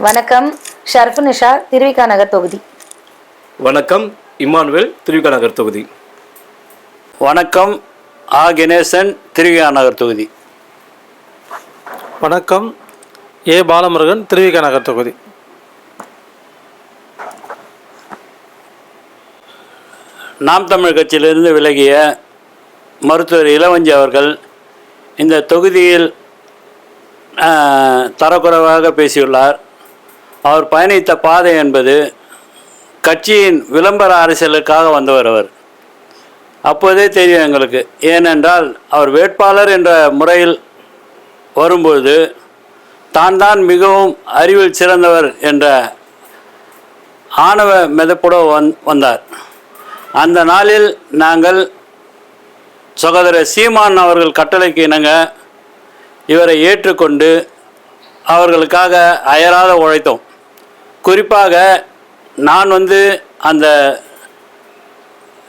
வணக்கம் ஷர்ஃபு நிஷா திருவிகா நகர் தொகுதி. வணக்கம் இமானுவேல் திருவிக நகர் தொகுதி. வணக்கம் ஆ. கணேசன் திருவிகா நகர் தொகுதி. வணக்கம் ஏ. பாலமுருகன் திருவிக நகர் தொகுதி. நாம் தமிழ் கட்சியிலிருந்து விலகிய மருத்துவர் இளவஞ்சி அவர்கள் இந்த தொகுதியில் தரக்குறைவாக பேசியுள்ளார். அவர் பயணித்த பாதை என்பது கட்சியின் விளம்பர அரசியலுக்காக வந்தவர் அவர். அப்போதே தெரியும் எங்களுக்கு. ஏனென்றால் அவர் வேட்பாளர் என்ற முறையில் வரும்போது தான் தான் மிகவும் அறிவில் சிறந்தவர் என்ற ஆணவ மெதப்புட வந் வந்தார். அந்த நாளில் நாங்கள் சகோதரர் சீமான் அவர்கள் கட்டளைக்கு இணங்க இவரை ஏற்றுக்கொண்டு அவர்களுக்காக அயராத உழைத்தோம். குறிப்பாக நான் வந்து அந்த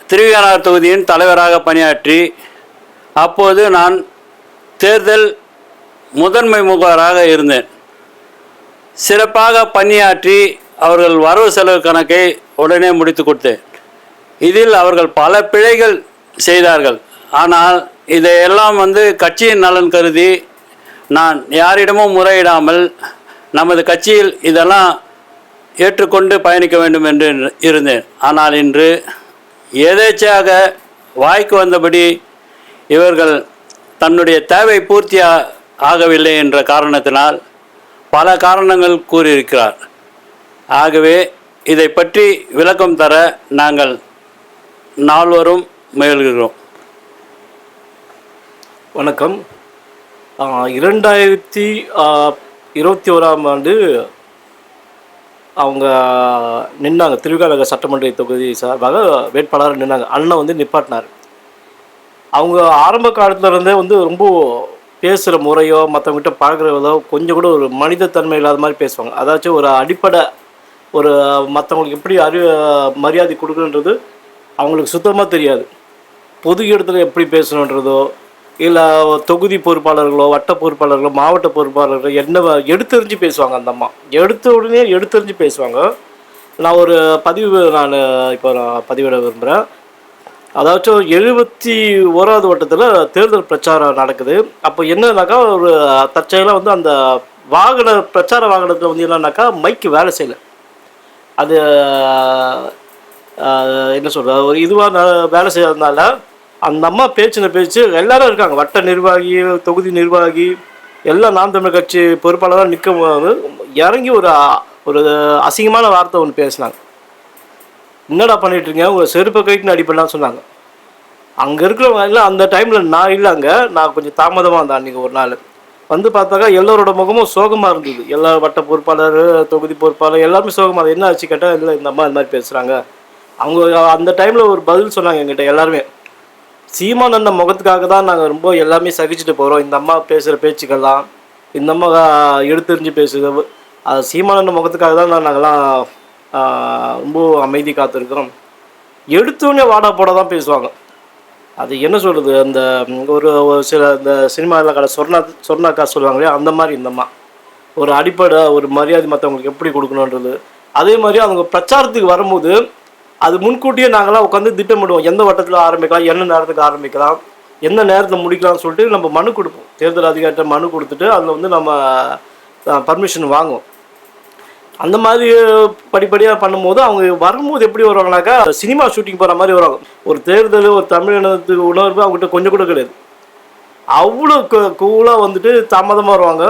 திருவிகானார் தொகுதியின் தலைவராக பணியாற்றி அப்போது நான் தேர்தல் முதன்மை முகவராக இருந்தேன். சிறப்பாக பணியாற்றி அவர்கள் வரவு செலவு கணக்கை உடனே முடித்து கொடுத்தேன். இதில் அவர்கள் பல பிழைகள் செய்தார்கள். ஆனால் இதையெல்லாம் வந்து கட்சியின் நலன் கருதி நான் யாரிடமும் முறையிடாமல் நமது கட்சியில் இதெல்லாம் ஏற்றுக்கொண்டு பயணிக்க வேண்டும் என்று இருந்தேன். ஆனால் இன்று எதேச்சையாக வாய்க்கு வந்தபடி இவர்கள் தன்னுடைய தேவை பூர்த்தி ஆகவில்லை என்ற காரணத்தினால் பல காரணங்கள் கூறியிருக்கிறார். ஆகவே இதை பற்றி விளக்கம் தர நாங்கள் நால்வரும் முயல்கிறோம். வணக்கம். இரண்டாயிரத்தி இருபத்தி ஓராம் ஆண்டு அவங்க நின்னாங்க. திருவிக நகர் சட்டமன்ற தொகுதி சார்பாக வேட்பாளர் நின்னாங்க. அண்ணன் வந்து நிப்பாட்டினார். அவங்க ஆரம்ப காலத்துலேருந்தே வந்து ரொம்ப பேசுகிற முறையோ மற்றவங்ககிட்ட பார்க்குறதோ கொஞ்சம் கூட ஒரு மனிதத்தன்மை இல்லாத மாதிரி பேசுவாங்க. அதாச்சும் ஒரு அடிப்படை ஒரு மற்றவங்களுக்கு எப்படி அறி மரியாதை கொடுக்கணுன்றது அவங்களுக்கு சுத்தமாக தெரியாது. பொது இடத்துல எப்படி பேசணுன்றதோ இல்லை தொகுதி பொறுப்பாளர்களோ வட்ட பொறுப்பாளர்களோ மாவட்ட பொறுப்பாளர்களோ என்ன எடுத்தெறிஞ்சு பேசுவாங்க அந்த அம்மா. எடுத்த உடனே எடுத்தெறிஞ்சு பேசுவாங்க. நான் ஒரு பதிவு நான் இப்போ நான் பதிவிட விரும்புகிறேன் அதாச்சும் எழுபத்தி ஓராவது வட்டத்தில் தேர்தல் பிரச்சாரம் நடக்குது. அப்போ என்னன்னாக்கா ஒரு தற்செயலாக வந்து அந்த வாகன பிரச்சார வாகனத்தில் வந்து என்னன்னாக்கா மைக்கு வேலை செய்யலை. அது என்ன சொல்கிறது ஒரு இதுவாக வேலை செய்யறதுனால அந்த அம்மா பேச்சின பேச்சு எல்லாரும் இருக்காங்க. வட்ட நிர்வாகி தொகுதி நிர்வாகி எல்லாம் நாம் தமிழ் கட்சி பொறுப்பாளராக நிற்கும் போது இறங்கி ஒரு ஒரு அசிங்கமான வார்த்தை ஒன்று பேசினாங்க. என்னடா பண்ணிட்டு இருக்கீங்க? உங்கள் செருப்பை கைட்டு அடிப்படலாம் சொன்னாங்க. அங்கே இருக்கிறவங்க எல்லாம் அந்த டைமில் நான் இல்லை அங்கே. நான் கொஞ்சம் தாமதமாக இருந்தேன் அன்றைக்கி ஒரு நாள். வந்து பார்த்தாக்கா எல்லோரோட முகமும் சோகமாக இருந்தது. எல்லா வட்ட பொறுப்பாளர் தொகுதி பொறுப்பாளர் எல்லாருமே சோகமாக என்ன ஆச்சு கேட்டால் இல்லை இந்த அம்மா இந்த மாதிரி பேசுகிறாங்க அவங்க அந்த டைமில் ஒரு பதில் சொன்னாங்க எங்கிட்ட எல்லாருமே. சீமான் அண்ணன் முகத்துக்காக தான் நாங்கள் ரொம்ப எல்லாமே சகிச்சுட்டு போகிறோம் இந்த அம்மா பேசுகிற பேச்சுக்கெல்லாம் இந்த அம்மா எடுத்தெறிஞ்சு பேசுகிறது அது சீமான் அண்ணன் முகத்துக்காக தான் நான் நாங்கள்லாம் ரொம்ப அமைதி காத்திருக்கிறோம். எடுத்தோடனே வாடா போட தான் பேசுவாங்க. அது என்ன சொல்கிறது அந்த ஒரு ஒரு சில இந்த சினிமாவில் கடை சொர்ணா சொர்ணாக்கா சொல்லுவாங்க இல்லையா? அந்த மாதிரி இந்தம்மா ஒரு அடிப்படை ஒரு மரியாதை மற்றவங்களுக்கு எப்படி கொடுக்கணுன்றது. அதே மாதிரி அவங்க பிரச்சாரத்துக்கு வரும்போது அது முன்கூட்டியே நாங்களாம் உட்காந்து திட்டமிடுவோம் எந்த வட்டத்தில் ஆரம்பிக்கலாம் என்ன நேரத்துக்கு ஆரம்பிக்கலாம் எந்த நேரத்தில் முடிக்கலாம்னு சொல்லிட்டு நம்ம மனு கொடுப்போம். தேர்தல் அதிகாரிகிட்ட மனு கொடுத்துட்டு அதில் வந்து நம்ம பர்மிஷன் வாங்குவோம். அந்த மாதிரி படிப்படியாக பண்ணும்போது அவங்க வரும்போது எப்படி வருவாங்கனாக்கா சினிமா ஷூட்டிங் போகிற மாதிரி வருவாங்க. ஒரு தேர்தல் ஒரு தமிழினத்துக்கு உணர்வு அவங்ககிட்ட கொஞ்சம் கூட கிடையாது. அவ்வளோ கூலாக வந்துட்டு தாமதமாக வருவாங்க.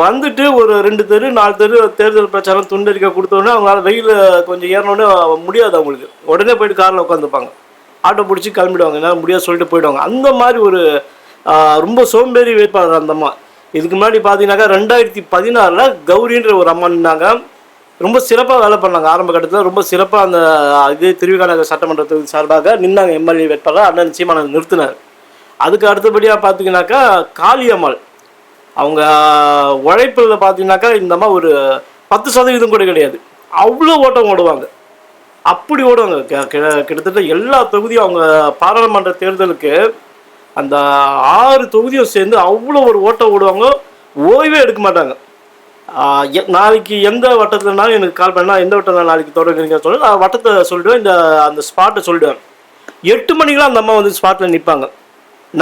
வந்துட்டு ஒரு ரெண்டு தெரு நாலு தெரு தேர்தல் பிரச்சாரம் துண்டறிக்கை கொடுத்தோடனே அவங்களால வெயில் கொஞ்சம் ஏறினோடனே முடியாது அவங்களுக்கு. உடனே போயிட்டு காரில் உட்காந்துப்பாங்க. ஆட்டோ பிடிச்சி கிளம்பிடுவாங்க. என்னால் முடியாது சொல்லிட்டு போயிடுவாங்க. அந்த மாதிரி ஒரு ரொம்ப சோம்பேறி வேட்பாளர் அந்த அம்மா இதுக்கு முன்னாடி பார்த்தீங்கன்னாக்கா ரெண்டாயிரத்தி பதினாறில் கௌரின்ற ஒரு அம்மா நின்னாங்க. ரொம்ப சிறப்பாக வேலை பண்ணாங்க. ஆரம்ப கட்டத்தில் ரொம்ப சிறப்பாக அந்த இது திருவிகாநகர் சட்டமன்ற தொகுதி சார்பாக நின்னாங்க எம்எல்ஏ வேட்பாளர் அண்ணன் சீமானன் நிறுத்தினார். அதுக்கு அடுத்தபடியாக பார்த்தீங்கன்னாக்கா காளியம்மாள். அவங்க உழைப்பில் பார்த்தீங்கன்னாக்கா இந்த மாதிரி ஒரு பத்து சதவீதம் கூட கிடையாது. அவ்வளோ ஓட்டம் ஓடுவாங்க. அப்படி ஓடுவாங்க. கிட்டத்தட்ட எல்லா தொகுதியும் அவங்க பாராளுமன்ற தேர்தலுக்கு அந்த ஆறு தொகுதியும் சேர்ந்து அவ்வளோ ஒரு ஓட்டம் ஓடுவாங்க. ஓய்வே எடுக்க மாட்டாங்க. எ- நாளைக்கு எந்த வட்டத்துலனாலும் எனக்கு கால் பண்ணால் எந்த வட்டம் நாளைக்கு தொடங்குறீங்க சொல்லி நான் வட்டத்தை சொல்லிடுவேன். இந்த அந்த ஸ்பாட்டை சொல்லிடுவேன். எட்டு மணிக்கெலாம் அந்த அம்மா வந்து ஸ்பாட்டில் நிற்பாங்க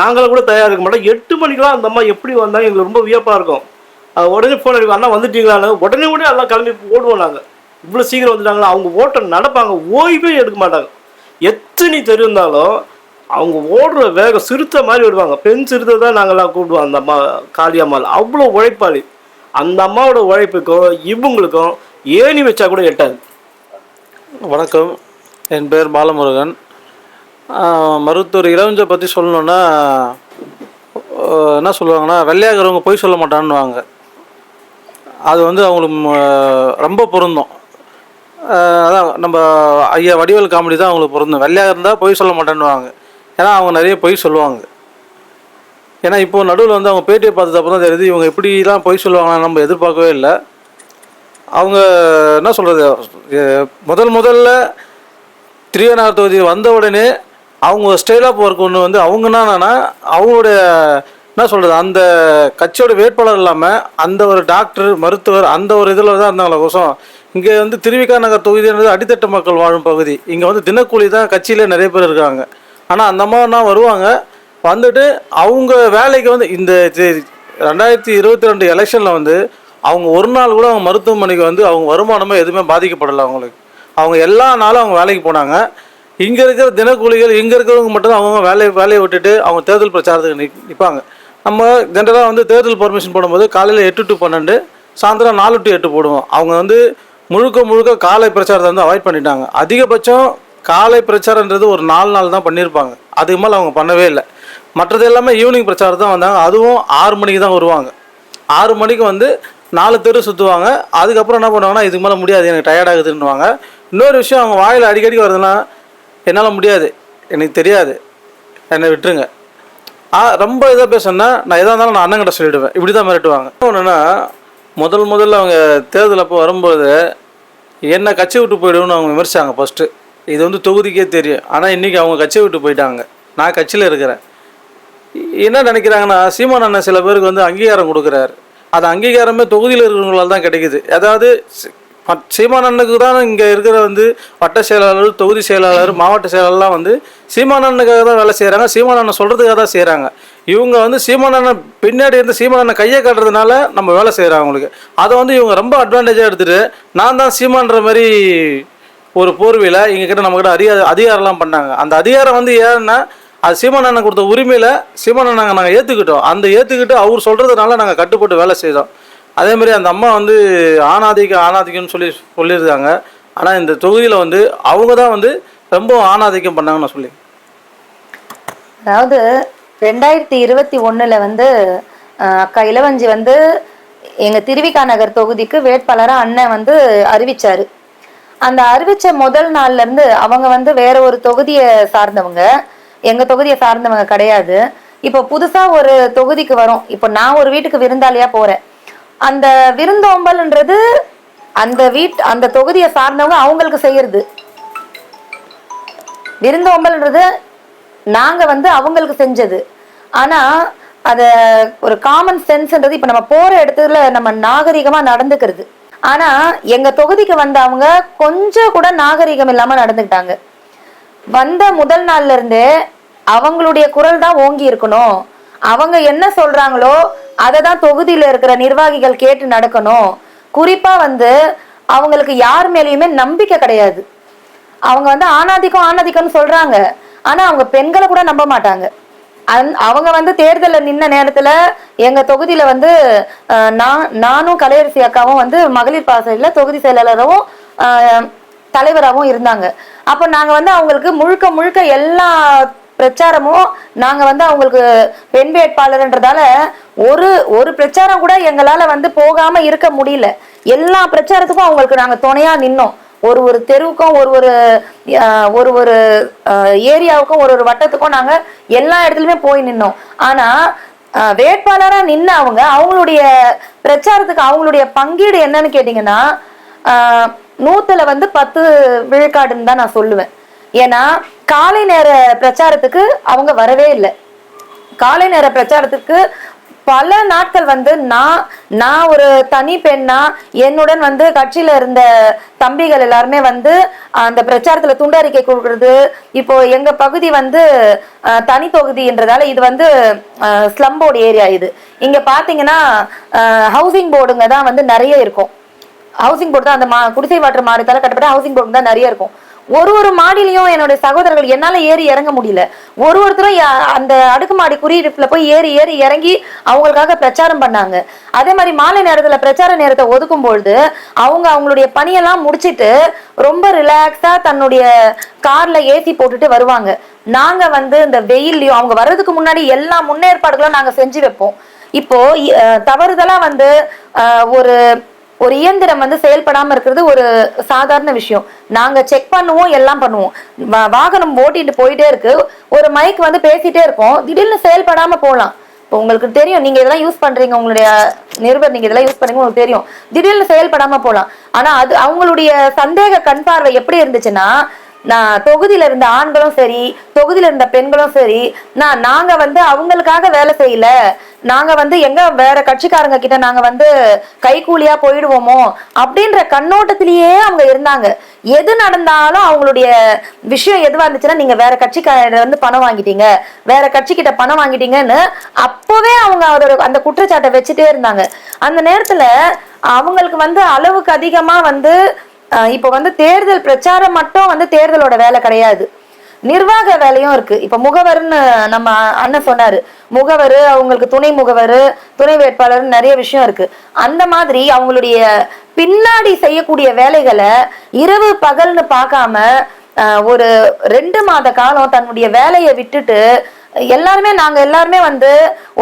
நாங்களும் கூட தயாராக இருக்க மாட்டோம். எட்டு மணிக்கெலாம் அந்த அம்மா எப்படி வந்தாங்க எங்களுக்கு ரொம்ப வியப்பாக இருக்கும். உடனே ஃபோன் அடிக்கும் அண்ணா வந்துட்டீங்களான்னு உடனே உடனே எல்லாம் கிளம்பி ஓடுவோம் நாங்கள் இவ்வளோ சீக்கிரம் வந்துட்டாங்களா? அவங்க ஓட்டம் நடப்பாங்க ஓய்வே எடுக்க மாட்டாங்க. எத்தனை தெரிந்தாலும் இருந்தாலும் அவங்க ஓடுற வேக சிறுத்தை மாதிரி விடுவாங்க பெண் சிறுத்தை தான் நாங்கள்லாம் கூப்பிடுவோம் அந்த அம்மா காளியம்மாள் அவ்வளோ உழைப்பாளி. அந்த அம்மாவோட உழைப்புக்கும் இவங்களுக்கும் ஏணி வச்சா கூட எட்டாது. வணக்கம். என் பேர் பாலமுருகன். மருத்துவர் இளவஞ்சை பற்றி சொல்லணுன்னா என்ன சொல்லுவாங்கன்னா வெள்ளையாகிறவங்க பொய் சொல்ல மாட்டான்னுவாங்க. அது வந்து அவங்களுக்கு ம- ரொம்ப பொருந்தும். அதான் நம்ம ஐயா வடிவேல் காமெடி தான் அவங்களுக்கு பொருந்தும். வெள்ளையாக இருந்தால் பொய் சொல்ல மாட்டேன்னுவாங்க. ஏன்னா அவங்க நிறைய பொய் சொல்லுவாங்க. ஏன்னா இப்போ நடுவில் வந்து அவங்க பேட்டியை பார்த்தது அப்புறம் தான் தெரியுது இவங்க எப்படிலாம் பொய் சொல்லுவாங்கன்னு நம்ம எதிர்பார்க்கவே இல்லை. அவங்க என்ன சொல்கிறது முதல் முதல்ல திருவண்ணாமலை தொகுதி வந்த உடனே அவங்க ஸ்டைல் ஆஃப் ஒர்க் ஒன்று வந்து அவங்க என்னன்னா அவங்களுடைய என்ன சொல்கிறது அந்த கட்சியோட வேட்பாளர் இல்லாமல் அந்த ஒரு டாக்டர் மருத்துவர் அந்த ஒரு இதில் தான் இருந்தாங்களே கோசம் இங்கே வந்து திருவிக்கா நகர் தொகுதின்றது அடித்தட்டு மக்கள் வாழும் பகுதி. இங்கே வந்து தினக்கூலி தான் கட்சியிலே நிறைய பேர் இருக்காங்க. ஆனால் அந்த மாதிரினா வருவாங்க? வந்துட்டு அவங்க வேலைக்கு வந்து இந்த ரெண்டாயிரத்தி இருபத்தி ரெண்டு எலெக்ஷனில் வந்து அவங்க ஒரு நாள் கூட அவங்க மருத்துவமனைக்கு வந்து அவங்க வருமானமே எதுவுமே பாதிக்கப்படலை அவங்களுக்கு. அவங்க எல்லா நாளும் அவங்க வேலைக்கு போனாங்க. இங்கே இருக்கிற தினக்கூலிகள் இங்கே இருக்கிறவங்க மட்டும் அவங்க வேலையை வேலையை விட்டுட்டு அவங்க தேர்தல் பிரச்சாரத்துக்கு நிற் நிற்பாங்க நம்ம ஜென்ரலாக வந்து தேர்தல் பர்மிஷன் போடும்போது காலையில் எட்டு டு பன்னெண்டு சாயந்தரம் நாலு டு எட்டு போடுவோம். அவங்க வந்து முழுக்க முழுக்க காலை பிரச்சாரத்தை வந்து அவாய்ட் பண்ணிட்டாங்க. அதிகபட்சம் காலை பிரச்சாரன்றது ஒரு நாலு நாள் தான் பண்ணியிருப்பாங்க. அதுக்கு மேலே அவங்க பண்ணவே இல்லை. மற்றது எல்லாமே ஈவினிங் பிரச்சாரம் தான் வந்தாங்க. அதுவும் ஆறு மணிக்கு தான் வருவாங்க. ஆறு மணிக்கு வந்து நாலு தெரு சுற்றுவாங்க அதுக்கப்புறம் என்ன பண்ணுவாங்கன்னா இதுக்கு மேலே முடியாது எனக்கு டயர்டாகுதுன்னுவாங்க இன்னொரு விஷயம் அவங்க வாயில் அடிக்கடி வருதுன்னா என்னால் முடியாது. எனக்கு தெரியாது. என்னை விட்டுருங்க. ஆ ரொம்ப இதாக பேசணுன்னா நான் எதாக இருந்தாலும் நான் அண்ணங்கிட்ட சொல்லிவிடுவேன் இப்படி தான் மிரட்டுவாங்க ஒன்றுன்னா முதல் முதல்ல அவங்க தேர்தல் அப்போ வரும்போது என்ன கட்சி விட்டு போயிடுவோம்னு அவங்க விமர்சித்தாங்க ஃபஸ்ட்டு இது வந்து தொகுதிக்கே தெரியும். ஆனால் இன்றைக்கி அவங்க கட்சியை விட்டு போயிட்டாங்க. நான் கட்சியில் இருக்கிறேன். என்ன நினைக்கிறாங்கன்னா சீமான் அண்ணன் சில பேருக்கு வந்து அங்கீகாரம் கொடுக்குறாரு. அது அங்கீகாரமே தொகுதியில் இருக்கிறவங்களால தான் கிடைக்குது. அதாவது சீமானண்ணுக்கு மத்- தான் இங்கே இருக்கிற வந்து வட்ட செயலாளர் தொகுதி செயலாளர் மாவட்ட செயலாளர்லாம் வந்து சீமானண்ணுக்காக தான் வேலை செய்கிறாங்க சீமான் அண்ணன் சொல்கிறதுக்காக தான் செய்கிறாங்க இவங்க வந்து சீமான் அண்ணன் பின்னாடி இருந்து சீமான் கையை காட்டுறதுனால நம்ம வேலை செய்கிறாங்க அவங்களுக்கு. அதை வந்து இவங்க ரொம்ப அட்வான்டேஜாக எடுத்துகிட்டு நான் தான் சீமான்ற மாதிரி ஒரு போர்வையில் எங்ககிட்ட நம்மக்கிட்ட அதிகார அதிகாரம்லாம் பண்ணாங்க. அந்த அதிகாரம் வந்து ஏன்னா அது சீமானண்ணன் கொடுத்த உரிமையில் சீமானண்ணன் நாங்கள் ஏற்றுக்கிட்டோம் அந்த ஏற்றுக்கிட்டு அவர் சொல்கிறதுனால நாங்கள் கட்டுப்பட்டு வேலை செய்தோம். அதே மாதிரி அந்த அம்மா வந்து ஆணாதிக்க ஆணாதிக்கம்னு சொல்லி சொல்லியிருக்காங்க. ஆனால் இந்த தொகுதியில் வந்து அவங்க தான் வந்து ரொம்ப ஆணாதிக்கம் பண்ணாங்கன்னு நான் சொல்லி அதாவது ரெண்டாயிரத்தி இருபத்தி ஒன்றில் வந்து அக்கா இளவஞ்சி வந்து எங்கள் திருவிகா நகர் தொகுதிக்கு வேட்பாளராக அண்ணன் வந்து அறிவிச்சார். அந்த அறிவித்த முதல் நாள்ல இருந்து அவங்க வந்து வேற ஒரு தொகுதியை சார்ந்தவங்க எங்கள் தொகுதியை சார்ந்தவங்க கிடையாது. இப்போ புதுசாக ஒரு தொகுதிக்கு வரும். இப்போ நான் ஒரு வீட்டுக்கு விருந்தாளியாக போகிறேன் அந்த விருந்தோம்பல்ன்றது அந்த வீட் அந்த தொகுதியை சார்ந்தவங்க அவங்களுக்கு செய்யறது. விருந்தோம்பல்ன்றது நாங்கள் வந்து அவங்களுக்கு செஞ்சது. ஆனால் அதை ஒரு காமன் சென்ஸ்ன்றது இப்போ நம்ம போகிற இடத்துல நம்ம நாகரிகமாக நடந்துக்கிறது. ஆனால் எங்கள் தொகுதிக்கு வந்தவங்க கொஞ்சம் கூட நாகரிகம் இல்லாமல் நடந்துக்கிட்டாங்க. வந்த முதல் நாள்ல இருந்தே அவங்களுடைய குரல் தான் ஓங்கி இருக்கணும். அவங்க என்ன சொல்றாங்களோ அதை தான் தொகுதியில இருக்கிற நிர்வாகிகள் கேட்டு நடக்கணும். குறிப்பா வந்து அவங்களுக்கு யார் மேலேயுமே நம்பிக்கை கிடையாது. அவங்க வந்து ஆணாதிக்கம் ஆணாதிக்கம்னு சொல்றாங்க. ஆனா அவங்க பெண்களை கூட நம்ப மாட்டாங்க. அந்- அவங்க வந்து தேர்தலில் நின்ன நேரத்துல எங்க தொகுதியில வந்து நான் நானும் கலையரசி அக்காவும் வந்து மகளிர் பாசையில தொகுதி செயலாளரும் தலைவராகவும் இருந்தாங்க. அப்போ நாங்க வந்து அவங்களுக்கு முழுக்க முழுக்க எல்லா பிரச்சாரமும் நாங்க வந்து அவங்களுக்கு பெண் வேட்பாளர்ன்றதால ஒரு ஒரு பிரச்சாரம் கூட எங்களால வந்து போகாம இருக்க முடியல. எல்லா பிரச்சாரத்துக்கும் அவங்களுக்கு நாங்க துணையா நின்னோம். ஒரு ஒரு தெருவுக்கும் ஒரு ஒரு ஒரு ஒரு ஏரியாவுக்கும் ஒரு ஒரு வட்டத்துக்கும் நாங்க எல்லா இடத்துலயுமே போய் நின்னோம். ஆனா வேட்பாளராக வேட்பாளரா அவங்க அவங்களுடைய பிரச்சாரத்துக்கு அவங்களுடைய பங்கீடு என்னன்னு கேட்டீங்கன்னா ஆஹ், நூத்துல வந்து பத்து விழுக்காடுன்னு தான் நான் சொல்லுவேன். ஏன்னா காலை நேர பிரச்சாரத்துக்கு அவங்க வரவே இல்லை. காலை நேர பிரச்சாரத்துக்கு பல நாட்கள் வந்து நான் நான் ஒரு தனி பெண்ணா என்னுடன் வந்து கட்சியில இருந்த தம்பிகள் எல்லாருமே வந்து அந்த பிரச்சாரத்துல துண்டறிக்கை கொடுக்கறது இப்போ எங்க பகுதி வந்து தனி தொகுதின்றதால இது வந்து ஸ்லம் போர்டு ஏரியா இது. இங்க பாத்தீங்கன்னா ஹவுசிங் போர்டுங்க தான் வந்து நிறைய இருக்கும். ஹவுசிங் போர்டு தான் அந்த மா குடிசை வாட்டர் மாநிலத்தால கட்டப்பட்ட ஹவுசிங் போர்டு தான் நிறைய இருக்கும். ஒரு ஒரு மாடிலையும் என்னுடைய சகோதரர்கள் என்னால ஏறி இறங்க முடியல. ஒரு ஒருத்தரும் யா- அந்த அடுக்குமாடி குறியீடுல போய் ஏறி ஏறி இறங்கி அவங்களுக்காக பிரச்சாரம் பண்ணாங்க. அதே மாதிரி மாலை நேரத்துல பிரச்சார நேரத்தை ஒதுக்கும் பொழுது அவங்க அவங்களுடைய பணியெல்லாம் முடிச்சிட்டு ரொம்ப ரிலாக்ஸா தன்னுடைய கார்ல ஏசி போட்டுட்டு வருவாங்க. நாங்க வந்து இந்த வெயில்லையும் அவங்க வர்றதுக்கு முன்னாடி எல்லா முன்னேற்பாடுகளும் நாங்க செஞ்சு வைப்போம். இப்போ தவறுதலாக தவறுதலா வந்து ஒரு ஒரு இயந்திரம் வந்து செயல்படாம இருக்கிறது ஒரு சாதாரண விஷயம். நாங்க செக் பண்ணுவோம் எல்லாம் பண்ணுவோம். வாகனம் ஓட்டிட்டு போயிட்டே இருக்கு. ஒரு மைக் வந்து பேசிட்டே இருக்கோம். திடீர்னு செயல்படாம போகலாம் இப்போ உங்களுக்கு தெரியும் நீங்க இதெல்லாம் யூஸ் பண்றீங்க உங்களுடைய நிருபர் நீங்க இதெல்லாம் யூஸ் பண்ணீங்க உங்களுக்கு தெரியும். திடீர்னு செயல்படாம போகலாம் ஆனா அது அவங்களுடைய சந்தேக கண் பார்வை எப்படி இருந்துச்சுன்னா நான் தொகுதியில இருந்த ஆண்களும் சரி தொகுதியில இருந்த பெண்களும் சரி நான் நாங்க வந்து அவங்களுக்காக வேலை செய்யல. நாங்க வந்து எங்க வேற கட்சிக்காரங்க கிட்ட நாங்க வந்து கைக்கூலியா போயிடுவோமோ அப்படின்ற கண்ணோட்டத்திலேயே அவங்க இருந்தாங்க. எது நடந்தாலும் அவங்களுடைய விஷயம் எதுவா இருந்துச்சுன்னா நீங்க வேற கட்சிக்கார வந்து பணம் வாங்கிட்டீங்க. வேற கட்சி கிட்ட பணம் வாங்கிட்டீங்கன்னு அப்பவே அவங்க அதோட அந்த குற்றச்சாட்டை வச்சுட்டே இருந்தாங்க. அந்த நேரத்துல அவங்களுக்கு வந்து அளவுக்கு அதிகமா வந்து இப்போ வந்து தேர்தல் பிரச்சாரம் மட்டும் வந்து தேர்தலோட வேலை கிடையாது. நிர்வாக வேலையும் இருக்கு. இப்ப முகவர்னு நம்ம அண்ணன் சொன்னாரு. முகவர் அவங்களுக்கு துணை முகவர் துணை வேட்பாளர் நிறைய விஷயம் இருக்கு. அந்த மாதிரி அவங்களுடைய பின்னாடி செய்யக்கூடிய வேலைகளை இரவு பகல்னு பார்க்காம ஒரு ரெண்டு மாத காலம் தன்னுடைய வேலையை விட்டுட்டு எல்லாருமே நாங்க எல்லாருமே வந்து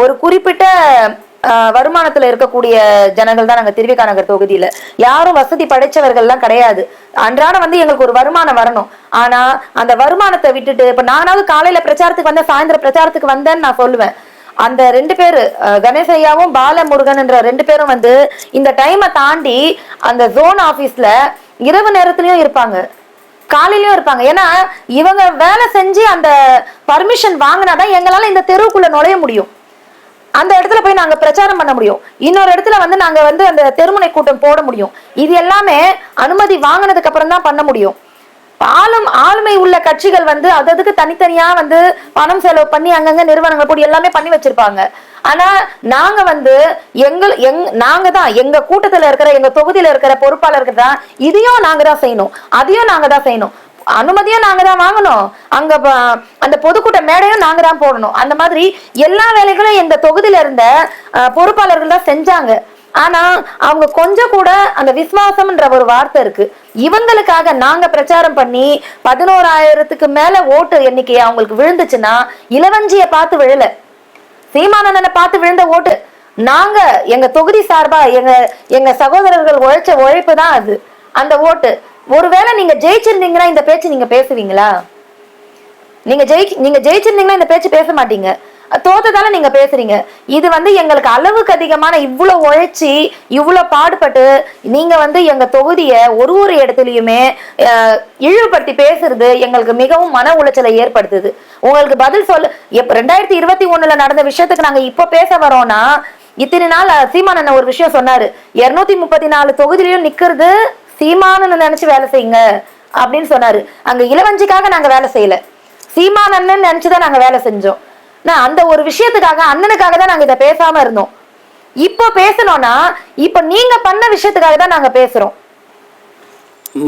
ஒரு குறிப்பிட்ட வருமானத்துல இருக்கக்கூடிய ஜனங்கள் தான் நாங்க திருவிக்கா நகர் தொகுதியில. யாரும் வசதி படைச்சவர்கள்லாம் கிடையாது. அன்றாட வந்து எங்களுக்கு ஒரு வருமானம் வரணும். ஆனா அந்த வருமானத்தை விட்டுட்டு இப்ப நானாவது காலையில பிரச்சாரத்துக்கு வந்தேன் சாயந்தர பிரச்சாரத்துக்கு வந்தேன்னு நான் சொல்லுவேன். அந்த ரெண்டு பேரு கணேசையாவும் பாலமுருகன் என்ற ரெண்டு பேரும் வந்து இந்த டைமை தாண்டி அந்த ஜோன் ஆபீஸ்ல இரவு நேரத்துலயும் இருப்பாங்க. காலையிலயும் இருப்பாங்க. ஏன்னா இவங்க வேலை செஞ்சு அந்த பர்மிஷன் வாங்கினாதான் எங்களால இந்த தெருவுக்குள்ள நுழைய முடியும். அந்த இடத்துல போய் நாங்க பிரச்சாரம் பண்ண முடியும். இன்னொரு இடத்துல வந்து நாங்க வந்து அந்த தெருமுனை கூட்டம் போட முடியும். இது எல்லாமே அனுமதி வாங்கினதுக்கு அப்புறம் தான் பண்ண முடியும். ஆளும் ஆளுமை உள்ள கட்சிகள் வந்து அததுக்கு தனித்தனியா வந்து பணம் செலவு பண்ணி அங்கங்க நிறுவனங்கள் போட்டு எல்லாமே பண்ணி வச்சிருப்பாங்க. ஆனா நாங்க வந்து எங்கள் எங் நாங்க தான் எங்க கூட்டத்துல இருக்கிற எங்க தொகுதியில இருக்கிற பொறுப்பாளர்கள் தான் இதையும் நாங்க தான் செய்யணும். அதையும் நாங்க தான் செய்யணும். அனுமதியும் நாங்க தான் வாங்கணும். அங்க அந்த பொதுக்கூட்ட மேடையும் நாங்க தான் போடணும். அந்த மாதிரி எல்லா வேலைகளும் இந்த தொகுதியில இருந்த பொறுப்பாளர்கள் தான் செஞ்சாங்க. ஆனா அவங்க கொஞ்சம் கூட அந்த விசுவாசம்ன்ற ஒரு வார்த்தை இருக்கு. இவங்களுக்காக நாங்க பிரச்சாரம் பண்ணி பதினோராயிரத்துக்கு மேல ஓட்டு எண்ணிக்கை அவங்களுக்கு விழுந்துச்சுன்னா இளவஞ்சிய பார்த்து விழல. சீமானந்தனை பார்த்து விழுந்த ஓட்டு. நாங்க எங்க தொகுதி சார்பா எங்க எங்க சகோதரர்கள் உழைச்ச உழைப்பு தான் அது. அந்த ஓட்டு. ஒருவேளை நீங்க ஜெயிச்சிருந்தீங்கன்னா இந்த பேச்சு நீங்க பேசுவீங்களா? நீங்க ஜெயிச்சு நீங்க ஜெயிச்சிருந்தீங்கன்னா இந்த பேச்சு பேச மாட்டீங்க. தோத்ததால நீங்க பேசுறீங்க. இது வந்து எங்களுக்கு அளவுக்கு அதிகமான இவ்வளவு உழைச்சி இவ்வளவு பாடுபட்டு நீங்க வந்து எங்க தொகுதிய ஒரு ஒரு இடத்துலயுமே இழிவுபடுத்தி பேசுறது எங்களுக்கு மிகவும் மன உளைச்சலை ஏற்படுத்துது. உங்களுக்கு பதில் சொல்ல எப்ப ரெண்டாயிரத்தி இருபத்தி ஒண்ணுல நடந்த விஷயத்துக்கு நாங்க இப்ப பேச வரோம்னா இத்தனை நாள் அஹ், ஒரு விஷயம் சொன்னாரு. இருநூத்தி முப்பத்தி நாலு தொகுதியிலையும் நிக்கிறது சீமானன்னு நினைச்சு வேலை செய்யுங்க அப்படின்னு சொன்னாரு. அங்க இளவஞ்சிக்காக நாங்க வேலை செய்யல. சீமான் அண்ணன் நினைச்சுதான் நாங்க வேலை செஞ்சோம். நான் அந்த ஒரு விஷயத்துக்காக அண்ணனுக்காக தான் நாங்க இதை பேசாம இருந்தோம். இப்போ பேசணும்னா இப்போ நீங்க பண்ண விஷயத்துக்காக தான் நாங்க பேசுறோம்.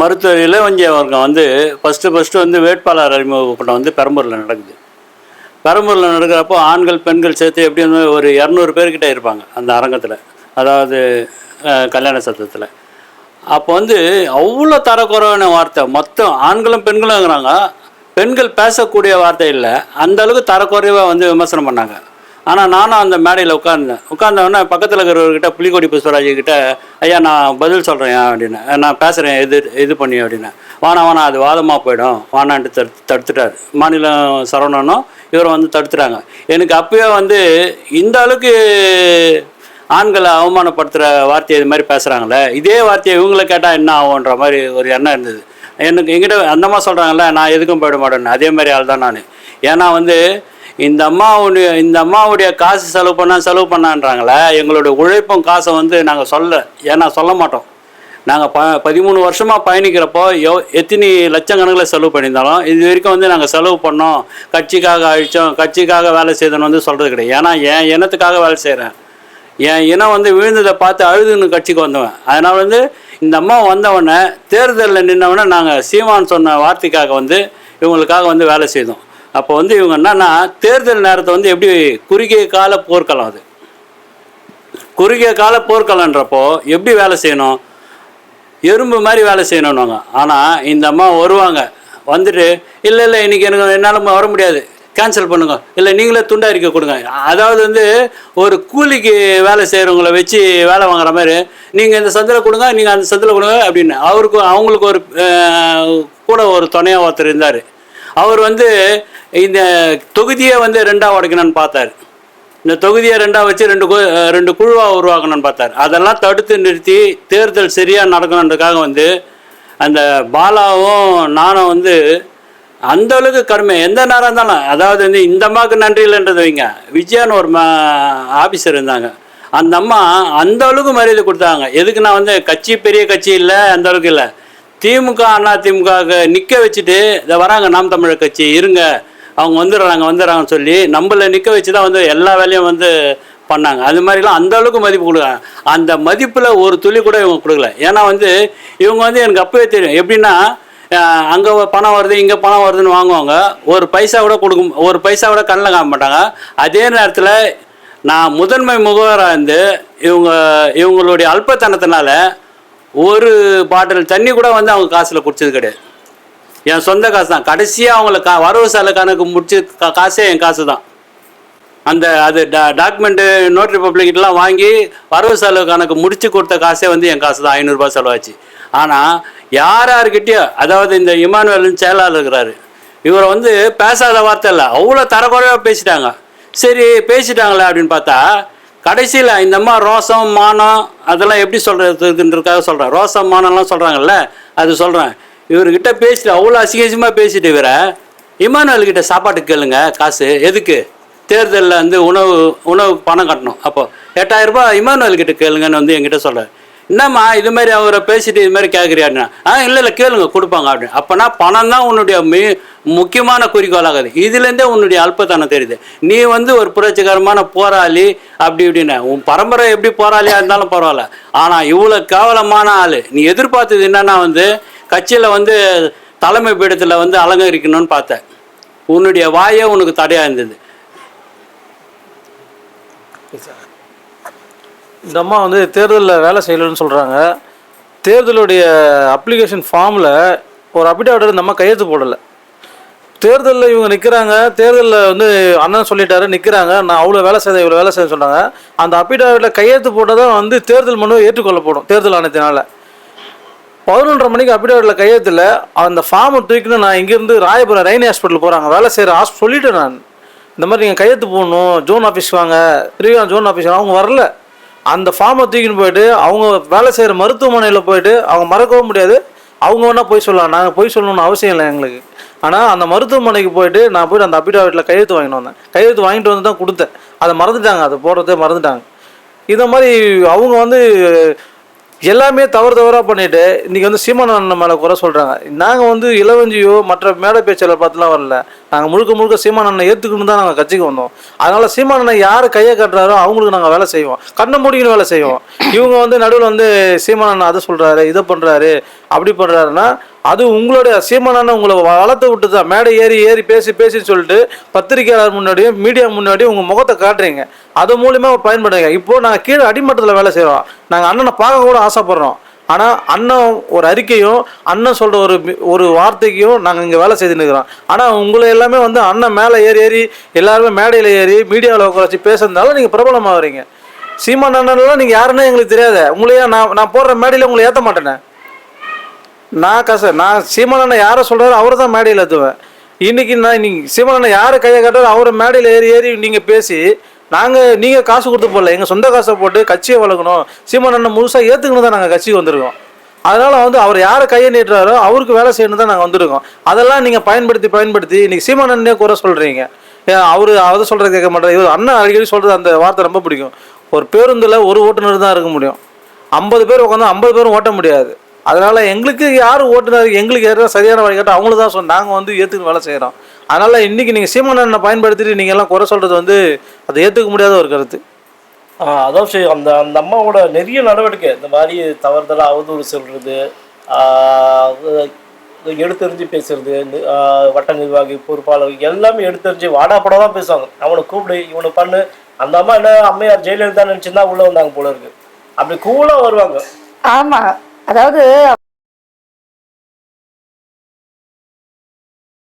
மருத்துவர் இளவஞ்சி அவர்கள் வந்து ஃபஸ்ட்டு ஃபஸ்ட்டு வந்து வேட்பாளர் அறிமுக கூட்டம் வந்து பெரம்பூரில் நடக்குது. பெரம்பூரில் நடக்கிறப்போ ஆண்கள் பெண்கள் சேர்த்து எப்படி வந்து ஒரு இரநூறு பேர்கிட்ட இருப்பாங்க அந்த அரங்கத்தில். அதாவது கல்யாண சத்தத்தில் அப்போ வந்து அவ்வளோ தரக்குறைவான வார்த்தை. மொத்தம் ஆண்களும் பெண்களும் இருக்கிறாங்க. பெண்கள் பேசக்கூடிய வார்த்தை இல்லை. அந்த அளவுக்கு தரக்குறைவாக வந்து விமர்சனம் பண்ணாங்க. ஆனால் நானும் அந்த மேடையில் உட்கார்ந்தேன். உட்கார்ந்தவொடனே பக்கத்தில் இருக்கிறவர்கிட்ட புலிக்கொடி புஷ்பராஜ் கிட்ட ஐயா நான் பதில் சொல்கிறேன் அப்படின்னு. நான் பேசுகிறேன் எது இது பண்ணி அப்படின்னு. வானா வானா அது வாதமாக போயிடும். வானான்ட்டு தடுத்து தடுத்துட்டார். மாநிலம் சரவணனும் இவரை வந்து தடுத்துட்டாங்க. எனக்கு அப்பயே வந்து இந்த அளவுக்கு ஆண்களை அவமானப்படுத்துகிற வார்த்தையை இது மாதிரி பேசுகிறாங்களே இதே வார்த்தையை இவங்களை கேட்டால் என்ன ஆகுன்ற மாதிரி ஒரு எண்ணம் இருந்தது. எனக்கு எங்கிட்ட அந்த அம்மா சொல்கிறாங்களே நான் எதுக்கும் போயிட மாட்டேன்னு. அதே மாதிரி ஆள் தான் நான். ஏன்னா வந்து இந்த அம்மாவுடைய இந்த அம்மாவுடைய காசு செலவு பண்ணால் செலவு பண்ணான்றாங்களே எங்களுடைய உழைப்பும் காசை வந்து நாங்கள் சொல்ல ஏன்னா சொல்ல மாட்டோம். நாங்கள் ப பதிமூணு வருஷமாக பயணிக்கிறப்போ எவ் எத்தனை லட்சக்கணக்கில் செலவு பண்ணியிருந்தாலும் இது வரைக்கும் வந்து நாங்கள் செலவு பண்ணோம். கட்சிக்காக அழித்தோம் கட்சிக்காக வேலை செய்தோன்னு வந்து சொல்கிறது கிடையாது. ஏன்னா என் இனத்துக்காக வேலை செய்கிறேன் என் இனம் வந்து விழுந்ததை பார்த்து அழுதுன்னு கட்சிக்கு வந்தவன். அதனால் வந்து இந்த அம்மா வந்தவொடனே தேர்தலில் நின்னவொடனே நாங்கள் சீமான் சொன்ன வார்த்தைக்காக வந்து இவங்களுக்காக வந்து வேலை செய்தோம். அப்போ வந்து இவங்க என்னன்னா தேர்தல் நேரத்தை வந்து எப்படி குறுகிய கால போர்க்களம் அது? குறுகிய கால போர்க்களன்றப்போ எப்படி வேலை செய்யணும்? எறும்பு மாதிரி வேலை செய்யணும்னுவாங்க. ஆனால் இந்த அம்மா வருவாங்க. வந்துட்டு இல்லை இல்லை இன்றைக்கி எனக்கு என்னால் வர முடியாது. கேன்சல் பண்ணுங்க. இல்லை நீங்களே துண்டா கொடுங்க. அதாவது வந்து ஒரு கூலிக்கு வேலை செய்கிறவங்கள வச்சு வேலை வாங்குற மாதிரி நீங்கள் இந்த சந்தில் கொடுங்க நீங்கள் அந்த சந்தில் கொடுங்க அப்படின்னு. அவருக்கு அவங்களுக்கு ஒரு கூட ஒரு துணையாக ஒருத்தர் இருந்தார். அவர் வந்து இந்த தொகுதியை வந்து ரெண்டாக உடைக்கணும்னு பார்த்தார். இந்த தொகுதியை ரெண்டாக வச்சு ரெண்டு கு- ரெண்டு குழுவாக உருவாக்கணும்னு பார்த்தார். அதெல்லாம் தடுத்து நிறுத்தி தேர்தல் சரியாக நடக்கணுன்றதுக்காக வந்து அந்த பாலாவும் நானும் வந்து அந்த அளவுக்கு கடுமை. எந்த நேரம் இருந்தாலும் அதாவது வந்து இந்த அம்மாவுக்கு நன்றி இல்லைன்றது வைங்க. விஜயான்னு ஒரு மா ஆஃபீஸர் இருந்தாங்க. அந்த அம்மா அந்த அளவுக்கு மரியாதை கொடுத்தாங்க. எதுக்கு நான் வந்து கட்சி பெரிய கட்சி இல்லை அந்த அளவுக்கு இல்லை. திமுக அண்ணா திமுக நிற்க வச்சுட்டு இதை வராங்க நாம் தமிழர் கட்சி இருங்க. அவங்க வந்துடுறாங்க வந்துடுறாங்கன்னு சொல்லி நம்மளை நிற்க வச்சு தான் வந்து எல்லா வேலையும் வந்து பண்ணாங்க. அது மாதிரிலாம் அந்த அளவுக்கு மதிப்பு கொடுக்குறாங்க. அந்த மதிப்பில் ஒரு துளி கூட இவங்க கொடுக்கல. ஏன்னா வந்து இவங்க வந்து எனக்கு அப்பவே தெரியும். எப்படின்னா அங்கே பணம் வருது இங்கே பணம் வருதுன்னு வாங்குவாங்க. ஒரு பைசா கூட கொடுக்க ஒரு பைசா கூட கண்ணில் காண மாட்டாங்க. அதே நேரத்தில் நான் முதன்மை முகவராக இருந்து இவங்க இவங்களுடைய அல்பத்தனத்தினால ஒரு பாட்டில் தண்ணி கூட வந்து அவங்க காசில் குடிச்சது கிடையாது. என் சொந்த காசு தான். கடைசியாக அவங்கள கா வரவு செலவு கணக்கு முடிச்சு கா- காசே என் காசு தான். அந்த அது டா டாக்குமெண்ட்டு நோட்டரி பப்ளிக்கிட்டலாம் வாங்கி வரவு செலவு கணக்கு முடிச்சு கொடுத்த காசே வந்து என் காசு தான். ஐநூறுரூபா செலவாச்சு. ஆனால் யார் யாருக்கிட்டேயோ அதாவது இந்த இமானுவேல்னு செயலாளர் இருக்கிறாரு இவரை வந்து பேசாத வார்த்தை இல்லை அவ்வளோ தரக்குறைவாக பேசிட்டாங்க. சரி பேசிட்டாங்களே அப்படின்னு பார்த்தா கடைசியில் இந்த அம்மா ரோசம் மானம் அதெல்லாம் எப்படி சொல்கிறதுக்குன்றதுக்காக சொல்கிறேன் ரோசம் மானம்லாம் சொல்கிறாங்கல்ல அது சொல்கிறேன் இவர்கிட்ட பேசிட்டு அவ்வளோ அசிங்கசியமாக பேசிட்டு இவரை இமானுவேல் சாப்பாட்டு கேளுங்க காசு எதுக்கு? தேர்தலில் வந்து உணவு உணவு பணம் கட்டணும். அப்போது எட்டாயிரம் ரூபாய் கிட்ட கேளுங்கன்னு வந்து என்கிட்ட சொல்கிறார் என்னம்மா இது மாதிரி அவரை பேசிட்டு இது மாதிரி கேட்குறியாருன்னா ஆ இல்லை இல்லை கேளுங்க கொடுப்பாங்க அப்படின்னு. அப்போனா பணம் தான் உன்னுடைய மீ முக்கியமான குறிக்கோளாகுது. இதுலேருந்தே உன்னுடைய அல்பத்தனம் தெரியுது. நீ வந்து ஒரு புரட்சிகரமான போராளி அப்படி இப்படின்னு. உன் பரம்பரை எப்படி போராளியாக இருந்தாலும் பரவாயில்ல. ஆனால் இவ்வளோ கேவலமான ஆள். நீ எதிர்பார்த்தது என்னன்னா வந்து கட்சியில் வந்து தலைமை பீடத்தில் வந்து அலங்கரிக்கணும்னு பார்த்தேன். உன்னுடைய வாயே உனக்கு தடையாக இருந்தது. இந்த அம்மா வந்து தேர்தலில் வேலை செய்யலைன்னு சொல்கிறாங்க தேர்தலுடைய அப்ளிகேஷன் ஃபார்மில் ஒரு அபிடாவிட் இந்த அம்மா கையெழுத்து போடலை. தேர்தலில் இவங்க நிற்கிறாங்க தேர்தலில் வந்து அண்ணன் சொல்லிட்டாரு நிற்கிறாங்க நான் அவ்வளோ வேலை செய்தேன் இவ்வளோ வேலை செய்ய சொன்னாங்க. அந்த அபிடாவிட்டில் கையெழுத்து போட்டால் தான் வந்து தேர்தல் மனு ஏற்றுக்கொள்ளப்படும் தேர்தல் ஆணையத்தினால. பதினொன்றரை மணிக்கு அபிடாவிட்டில் கையெழுத்தில் அந்த ஃபார்மை தூக்கின்னு நான் இங்கேருந்து ராயபுரம் ரெயினி ஹாஸ்பிட்டல் போகிறாங்க வேலை செய்கிற ஹாஸ்பிட்டல் சொல்லிவிட்டேன் நான். இந்த மாதிரி நீங்கள் கையெழுத்து போடணும் ஜோன் ஆஃபீஸ் வாங்க. திருவிழா ஜோன் ஆஃபீஸ் வாங்க. அவங்க வரல. அந்த ஃபார்மை தூக்கின்னு போயிட்டு அவங்க வேலை செய்கிற மருத்துவமனையில் போயிட்டு அவங்க மறக்கவும் முடியாது. அவங்க வேணால் போய் சொல்லலாம். நாங்கள் போய் சொல்லணும்னு அவசியம் இல்லை எங்களுக்கு. ஆனால் அந்த மருத்துவமனைக்கு போயிட்டு நான் போயிட்டு அந்த அபிடாவிட்டில் கையெழுத்து வாங்கிட்டு வந்தேன். கையெழுத்து வாங்கிட்டு வந்து தான் கொடுத்தேன். அதை மறந்துட்டாங்க. அதை போடுறதே மறந்துட்டாங்க. இதை மாதிரி அவங்க வந்து எல்லாமே தவறு தவறாக பண்ணிட்டு இன்றைக்கி வந்து சீமான அண்ணன் மேலே குறை சொல்கிறாங்க நாங்கள் வந்து இளவஞ்சியோ மற்ற மேடை பேச்சாளர் பார்த்துலாம் வரல. நாங்கள் முழுக்க முழுக்க சீமானண்ணை அண்ணனை ஏற்றுக்கணும் தான் நாங்கள் கட்சிக்கு வந்தோம். அதனால சீமானண்ணை அண்ணன் யார் கையை கட்டுறாரோ அவங்களுக்கு நாங்கள் வேலை செய்வோம். கண்ணை மூடிக்கணும் வேலை செய்வோம். இவங்க வந்து நடுவில் வந்து சீமான் அண்ணன் அதை சொல்கிறாரு இதை பண்ணுறாரு அப்படி பண்ணுறாருன்னா அது உங்களுடைய சீமான் அண்ணன் உங்களை வளர்த்து விட்டு தான் மேடை ஏறி ஏறி பேசி பேசின்னு சொல்லிட்டு பத்திரிகையாளர் முன்னாடியும் மீடியா முன்னாடியும் உங்கள் முகத்தை காட்டுறீங்க. அது மூலியமாக பயன்படுங்க. இப்போது நாங்கள் கீழே அடிமட்டத்தில் வேலை செய்கிறோம் நாங்கள் அண்ணனை பார்க்க கூட ஆசைப்படுறோம். ஆனால் அண்ணன் ஒரு அறிக்கையும் அண்ணன் சொல்கிற ஒரு ஒரு வார்த்தைக்கும் நாங்கள் இங்கே வேலை செய்துன்னு இருக்கிறோம். ஆனால் உங்களை எல்லாமே வந்து அண்ணன் மேலே ஏறி ஏறி எல்லாருமே மேடையில் ஏறி மீடியாவில் உட்கார வச்சு பேசுறதுனால நீங்கள் பிரபலமாக வரீங்க சீமான் அண்ணன்லாம் நீங்கள் யாருன்னே எங்களுக்கு தெரியாத. உங்களையே நான் நான் போடுற மேடையில் உங்களை ஏற்ற மாட்டேனே. நான் கச நான் சீமான் அண்ணன் யாரை சொல்கிறாரோ அவரை தான் மேடையில் ஏற்றுவேன் இன்றைக்கி நான் நீங்கள் சீமானண்ணன் யாரை கையை கட்டுறாரோ அவரை மேடையில் ஏறி ஏறி நீங்கள் பேசி நாங்கள் நீங்கள் காசு கொடுத்து போடல. எங்கள் சொந்த காசை போட்டு கட்சியை வளர்க்கணும். சீமானண்ணன் முழுசாக ஏற்றுக்கணும் தான் நாங்கள் கட்சிக்கு வந்திருக்கோம். அதனால் வந்து அவர் யாரை கையை நீட்டுறாரோ அவருக்கு வேலை செய்யணும் தான் நாங்கள் வந்திருக்கோம். அதெல்லாம் நீங்கள் பயன்படுத்தி பயன்படுத்தி இன்றைக்கி சீமான் அண்ணனே குறை சொல்கிறீங்க அவர் அதை அவர் கேட்க மாட்டாரு. இவர் அண்ணன் அடிக்கடி சொல்கிறது அந்த வார்த்தை ரொம்ப பிடிக்கும். ஒரு பேருந்தில் ஒரு ஓட்டுநர் தான் இருக்க முடியும். ஐம்பது பேர் உட்காந்து ஐம்பது பேரும் ஓட்ட முடியாது. அதனால் எங்களுக்கு யார் ஓட்டுநர் எங்களுக்கு யாரும் சரியான வழி கேட்டால் அவங்களும் தான் சொன்னோம் நாங்கள் வந்து ஏற்றுக்கு வேலை செய்கிறோம் அதனால் இன்றைக்கி நீங்கள் சீமானண்ணனை பயன்படுத்திட்டு நீங்கள் எல்லாம் குறை சொல்கிறது வந்து அதை ஏற்றுக்க முடியாத ஒரு கருத்து. அதான் சரி. அந்த அந்த அம்மாவோட நிறைய நடவடிக்கை இந்த மாதிரி தவறுதலா அவதூறு இது எடுத்தெறிஞ்சு பேசுறது வட்ட நிர்வாகி பொறுப்பாளர் எல்லாமே எடுத்தெறிஞ்சு வாடா படம் தான் பேசுவாங்க. அவனை கூப்பிடு இவனை பண்ணு. அந்த அம்மா என்ன அம்மையார் ஜெயலலிதா நினைச்சுதான் உள்ள வந்தாங்க போல இருக்கு. அப்படி கூலா வருவாங்க. ஆமா. அதாவது